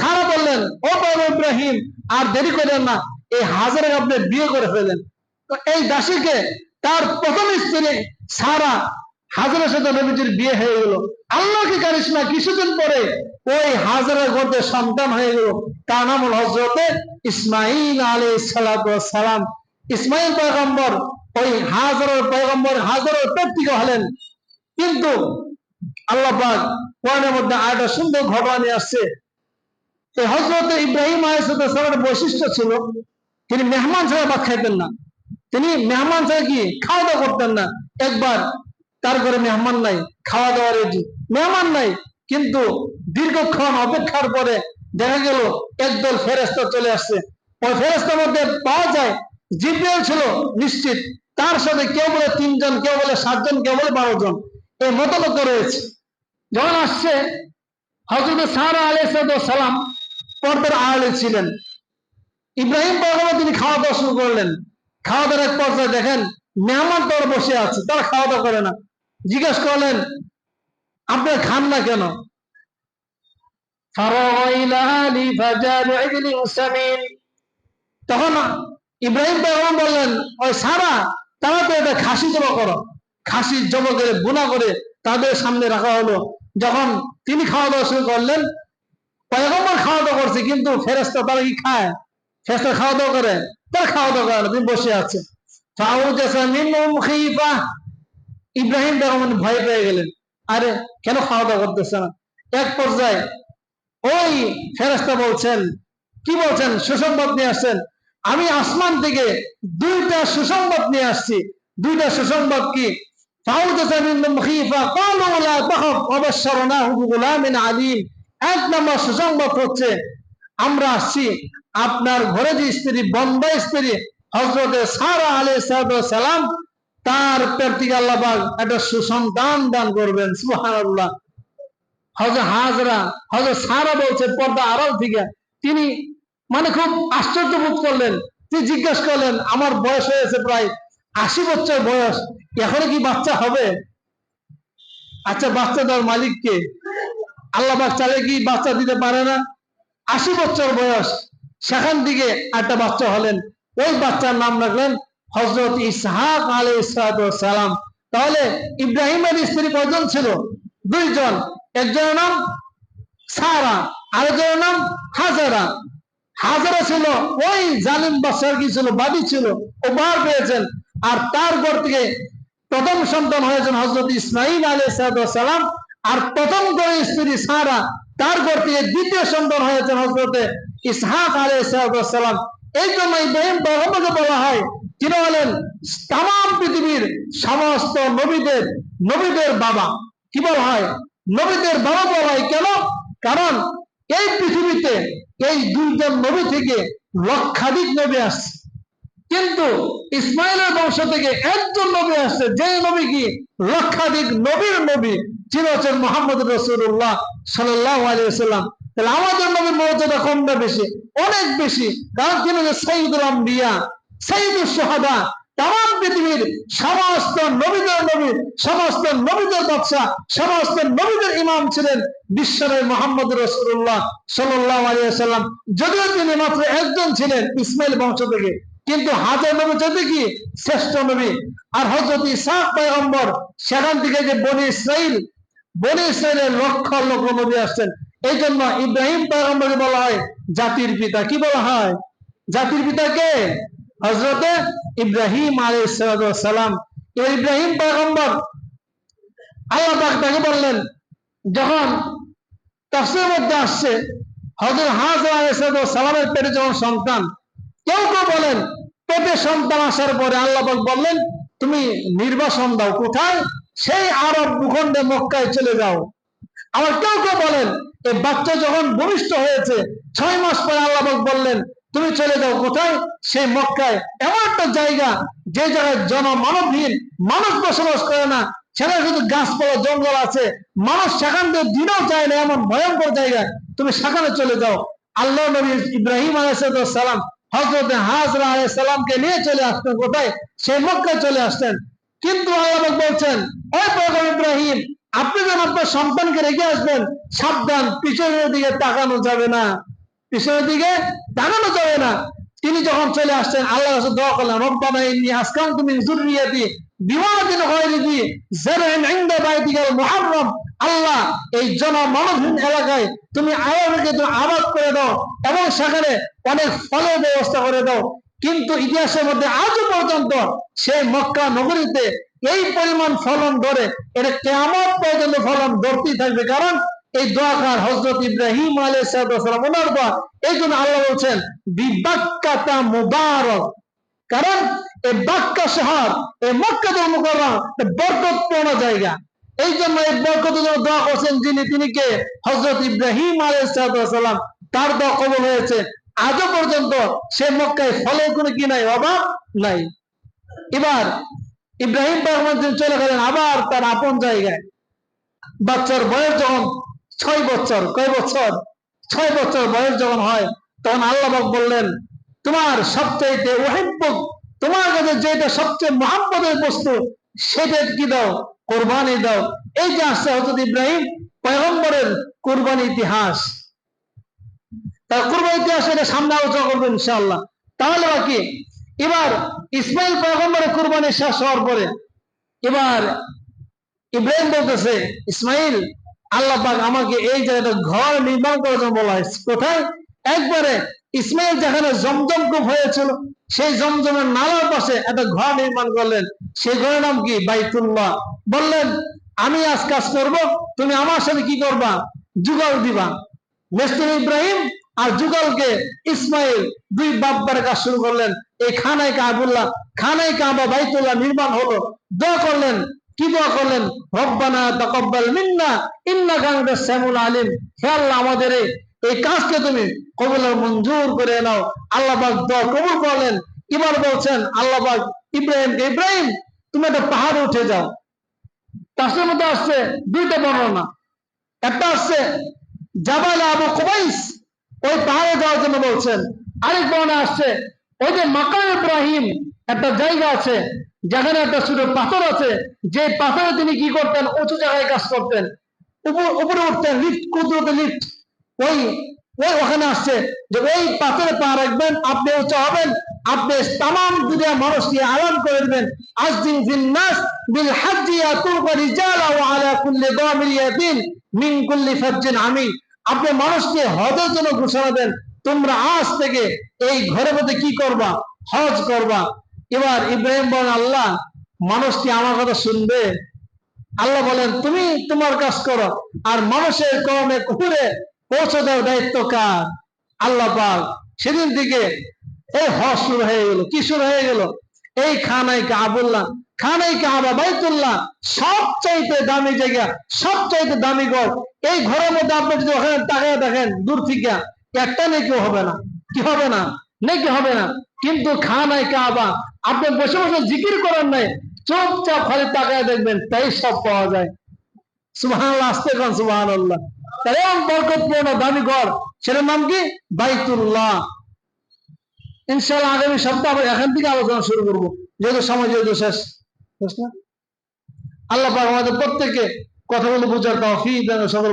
সারা বললেন, ও বাবা ইব্রাহিম, আর দেরি করেন না, এই হাজারে আপনি বিয়ে করে ফেলেন তো এই দাসীকে তার প্রথম স্ত্রী সারা হাজারের সাথে নবীজির বিয়ে হয়ে গেল। আল্লাহকে কারিশমা কিছুদিন পরে ওই হাজারের গর্তে সন্তান হয়ে গেল। তার নাম হল হজরতে ইসমাইল আলী সালাম। ইসমাইল পয়গম্বর ওই হাজারের পয়গম্বর হাজারের পেট হলেন। কিন্তু আল্লাহ পাক মধ্যে আরেকটা সুন্দর ঘটনা নিয়ে আসছে। এই হজরত ইব্রাহিম আলাইসালামের বৈশিষ্ট্য ছিল, তিনি মেহমান ছাড়া ভাত খাইতেন না। তিনি মেহমান ছাড়া কি খাওয়া দাওয়া করতেন না? একবার তার ঘরে মেহমান নাই, খাওয়া দাওয়া রেডি মেহমান নাই, কিন্তু দীর্ঘক্ষণ অপেক্ষার পরে দেখা গেল একদল ফেরেস্তা চলে আসছে। ওই ফেরেস্তার মধ্যে পাওয়া যায়, জিব্রাইল ছিল নিশ্চিত। তার সাথে কেউ বলে তিনজন, কেউ বলে সাতজন, কেউ বলে বারো জন এই মতলক রয়েছে। যখন আসছে হজরত আলাই সালাম পর্দার আড়ালে ছিলেন। ইব্রাহিম পরগমা তিনি খাওয়া দাওয়া শুরু করলেন। খাওয়া দাওয়ার এক পর্যায়ে দেখেন মেহমান তোর বসে আছে, তারা খাওয়া দাওয়া করে না। জিজ্ঞাসা করলেন আপনার খান না কেন? তখন ইব্রাহিম বেগম বললেন, ওই সারা তারা তো এটা খাসি জমা করো। খাসি জমা করে বোনা করে তাদের সামনে রাখা হলো। যখন তিনি খাওয়া দাওয়া শুরু করলেন পয়গম্বর খাওয়া দাওয়া করছে কিন্তু ফেরেস্তা তারা কি খায়? ফেরেস্তা খাওয়া দাওয়া করে তারা খাওয়া দাওয়া করে না, তিনি বসে আছে। ইব্রাহিম বেগম ভয় পেয়ে গেলেন। আরে কেন খাওয়া দাওয়া করতেছে না? এক পর্যায়ে ওই ফেরেস্তা বলছেন কি বলছেন? সুসংবাদ নিয়ে আসছেন। আমি আসমান থেকে দুইটা সুসংবাদ নিয়ে আসছি। দুইটা সুসংবাদ কি? ফাউজাসা মিনহুম খিফা ক্বালু লা তাখাফ ওয়াবাশশারনাহু বিগুলামিন আলীম। এক নম্বর সুসংবাদ হচ্ছে, আমরা আসছি আপনার ঘরে যে স্ত্রী বন্দা স্ত্রী হজরতে সারা আলী সালাম, তার পেট থেকে আল্লাহ একটা সুসন্তান দান করবেন, সুবহানাল্লাহ। হজরত হাজরা হজরত সারা বলছে, পর্দা আড়াল থেকে তিনি মানে খুব আশ্চর্য বোধ করলেন। তিনি জিজ্ঞাসা করলেন, আমার বয়স হয়েছে প্রায় আশি বছর বয়স, এখনও কি বাচ্চা হবে? আচ্ছা বাচ্চা দেওয়ার মালিক কে আল্লাহ পাক চাইলে কি বাচ্চা দিতে পারে না? আশি বছর বয়স, সেখান থেকে একটা বাচ্চা হলেন। ওই বাচ্চার নাম রাখলেন হজরত ইসহাক আলী সালাম। তাহলে ইব্রাহিমের স্ত্রী কয়জন ছিল? দুইজন। একজনের নাম সারা, আরেকজনের নাম হাজারা। হাজারা ছিল, ওই জালিম বাচ্চার কি ছিল? বাদী ছিল। ও বার পেয়েছেন। আর তার ঘর থেকে প্রথম সন্তান হয়েছেন হজরত ইসমাইল আলী সালাম। আর প্রথম করে স্ত্রী সারা তার ঘর থেকে দ্বিতীয় সন্তান হয়েছেন হজরতে ইসহাক আলী সালাম। এই জন্য ইব্রাহিম পয়গম্বরকে বলা হয় তিনি হলেন তাম পৃথিবীর সমস্ত নবীদের নবীদের বাবা। কি বলা হয়? নবীদের বাবা বলা হয় কেন? কারণ এই পৃথিবীতে এই দুইজন নবী থেকে লক্ষাধিক নবী আসছে। কিন্তু ইসমাইলের বংশ থেকে একজন নবী আসছে যে নবী কি? লক্ষাধিক নবীর নবী। যিনি হচ্ছেন মোহাম্মদ রসুল্লাহ সাল্লাহ আলিয়াল্লাম তাহলে আমাদের নবীর মর্যাদা কম না বেশি, অনেক বেশি। কারণ তিনি সাইদুল আম্বিয়া সাইদুল সোহাদা তাম পৃথিবীর সমস্ত নবীদের নবী, সমস্ত নবীদের বাদশা সমস্ত নবীদের ইমাম ছিলেন বিশ্বনবী মোহাম্মদ রসুল্লাহ সাল্লাহ আলিয়াল্লাম যদিও তিনি মাত্র একজন ছিলেন ইসমাইল বংশ থেকে, কিন্তু হাজার নবী যদি কি? শ্রেষ্ঠ নবী। আর হজরত ইসাক পয়গম্বর, সেখান থেকে যে বনি ইসরাইল বনি ইসরাইলের লক্ষ লক্ষ নবী আসছেন। এই জন্য ইব্রাহিম পয়গম্বরকে বলা হয় জাতির পিতা। কি বলা হয়? জাতির পিতা কে? হজরতে ইব্রাহিম আলী সালাম। ইব্রাহিম পয়গম্বর আল্লাহ তাকে বললেন, যখন তাফসির মধ্যে আসছে হাজর আলী সালামের পেটে যখন সন্তান, কেউ কেউ বলেন, পেটে সন্তান আসার পরে আল্লাহবাক বললেন, তুমি নির্বাসন দাও, কোথায়? সেই আরব ভূখণ্ডে মক্কায় চলে যাও। আবার কেউ কেউ বলেন এই বাচ্চা যখন ভূমিষ্ঠ হয়েছে, ছয় মাস পরে আল্লাহবাক বললেন, তুমি চলে যাও কোথায়? সেই মক্কায় এমন একটা জায়গা, যে জায়গায় জনমানবহীন, মানুষ বসবাস করে না। সেখানে শুধু গাছপালা, জঙ্গল আছে। মানুষ সেখান থেকে দিনও চায় না, এমন ভয়ঙ্কর জায়গায় তুমি সেখানে চলে যাও। আল্লাহ নবী ইব্রাহিম আলাইসালাম হজরত হাজরা আলাই সালামকে নিয়ে চলে আসতেন কোথায়? সেই মক্কায় চলে আসতেন। কিন্তু আল্লাহ বলছেন ওই পয়গম্বর ইব্রাহিম, আপনি যখন আপনার সন্তানকে রেখে আসবেন, সাবধান, পিছনের দিকে তাকানো যাবে না। পিছনের দিকে তাকানো যাবে না। তিনি যখন চলে আসছেন, আল্লাহ কাছে দোয়া করলেন, রব্বানা ইন্নী আসকানতু মিন যুররিয়াতি বিওয়াদিন গায়রি দি যারইন ইনদা বাইতিকাল মুহাররম। আল্লাহ, এই জনমানবহীন এলাকায় তুমি আয়ারকে তুমি আবাদ করে দাও এবং সেখানে অনেক ফলের ব্যবস্থা করে দাও। কিন্তু ইতিহাসের মধ্যে আজও পর্যন্ত সেই মক্কা নগরীতে এই পরিমাণ ফলন ধরে এটা কেমন পর্যন্ত ফলন ধরতেই থাকবে। কারণ এই দোয়াকার হজরত ইব্রাহিম আলাইসালাম ওনার দোয়া। এই জন্য আল্লাহ বলছেন বিবাক্কাতা মুবারক। কারণ এই বাক্কা শহর, এই মক্কাতুল মুকাররম বরকতপূর্ণ জায়গা। এই জন্য এই বরকতের জন্য দোয়া করছেন যিনি, তিনি কে? হজরত ইব্রাহিম আলাইসালাম তার দোয়া কবল হয়েছে। আজও পর্যন্ত সে মক্কায় ফলের কোনো কি নাই, অভাব নাই। এবার ইব্রাহিম পরমাত্ম চলে গেলেন আবার তার আপন জায়গায়। বাচ্চার বয়স যখন ছয় বছর, কয় বছর? ছয় বছর বয়স যখন হয়, তখন আল্লাহ বললেন, তোমার সবচেয়ে ওহিব্বক তোমার কাছে যেটা সবচেয়ে মহাব্বতের বস্তু, সেটা কি দাও? কোরবানি দাও। এই যে আসছে হজরত ইব্রাহিম, পয়গম্বরের কোরবানি ইতিহাস। তার কোরবানি ইতিহাস এটা সামনে আলোচনা করবেন ইনশাআল্লাহ। তাহলে বাকি এবার ইসমাইল পয়গম্বরের কোরবানি শেষ হওয়ার পরে এবার ইব্রাহিম বলতেছে, ইসমাইল, আল্লাহ পাক আমাকে এই জায়গাটা ঘর নির্মাণ করার জন্য বলা হয়েছে। কোথায়? একবারে ইসমাইল যেখানে জমজম কূপ হয়েছিল, সেই জমজমের নালার পাশে একটা ঘর নির্মাণ করলেন। সেই ঘরের নাম কি? বাইতুল্লাহ। বললেন, আমি আজ কাজ করব, তুমি আমার সাথে কি করবা? যুগল দিবা। মেস্তুর ইব্রাহিম আর যুগলকে ইসমাইল দুই বাব্বার কাজ শুরু করলেন। এই খানায় কাবুল্লাহ, খানায় কাবা বাইতুল্লাহ নির্মাণ হলো। দোয়া করলেন, কি দোয়া করলেন? রব্বানা তাকাব্বাল মিন্না, ইন্নাকা আনতাস সামিউল আলিম। হে আল্লাহ আমাদের এই কাজকে তুমি কবুল মঞ্জুর করে নাও। আল্লাহ পাক দোয়া কবুল করলেন। এবার বলছেন, আল্লাহ পাক ইব্রাহিম ইব্রাহিম, তুমি একটা পাহাড়ে উঠে যাও। তার মধ্যে আসছে দুইটা বর্ণনা। একটা আসছে জাবাল আবু কুবাইস ওই পাহাড়ে যাওয়ার জন্য বলছেন। আরেক বর্ণনা আসছে, ওই যে মাকাম ইব্রাহিম একটা জায়গা আছে, যেখানে একটা ছোট পাথর আছে, যে পাথরে তিনি কি করতেন? উঁচু জায়গায় কাজ করতেন। উপর- উঠতেন লিফট কুদরতে লিফট ওই ওই ওখানে আসছে যে, ওই পাথরে পা রাখবেন, আপনি উঁচু হবেন, আপনি তাম দুনিয়া মানুষকে আলান করে দেবেন। আজদিন ফিল নাস বিল হাজ্জি ইয়াতুকা রিজালা ওয়া কুল্লি দামির ইয়াতিন মিন কুল্লি ফাজ্জিন আমিন। আপনি মানুষকে হজের জন্য ঘোষণা দেন, তোমরা আজ থেকে এই ঘরের মধ্যে কি করবা? হজ করবা। এবার ইব্রাহিম বলেন, আল্লাহ মানুষ কি আমার কথা শুনবে। আল্লাহ বলেন, তুমি তোমার কাজ করো, আর মানুষের কর্মে কুকুরে পৌঁছে দেওয়ার দায়িত্ব কার? আল্লাহ পাক সেদিন থেকে এই হজ শুরু হয়ে গেল। কি শুরু হয়ে গেল? এই খানাই কাবুল্লাহ খানাই কাবা বাইতুল্লাহ সবচাইতে দামি জায়গা, সবচাইতে দামি ঘর। এই ঘরের মধ্যে আপনি যদি ওখানে তাকায় দেখেন, দূর থেকে একটা নাকি হবে না, কি হবে না? নাকি হবে না। কিন্তু খানাই কাবা, আপনি বসে বসে জিকির করেন নাই, চুপচাপ খালি তাকায় দেখবেন, তাই সব পাওয়া যায়। সুবহান আসতে কন সুবহান আল্লাহ এমন বরকতপূর্ণ দামি ঘর, সেটার নাম কি? বাইতুল্লাহ। ইনশাআল্লাহ আগামী সপ্তাহ এখান থেকে আলোচনা শুরু করব। যেহেতু সময় যেহেতু শেষ? আল্লাহ পাক আমাদের প্রত্যেককে কথাগুলো বোঝার ফি দেন সকল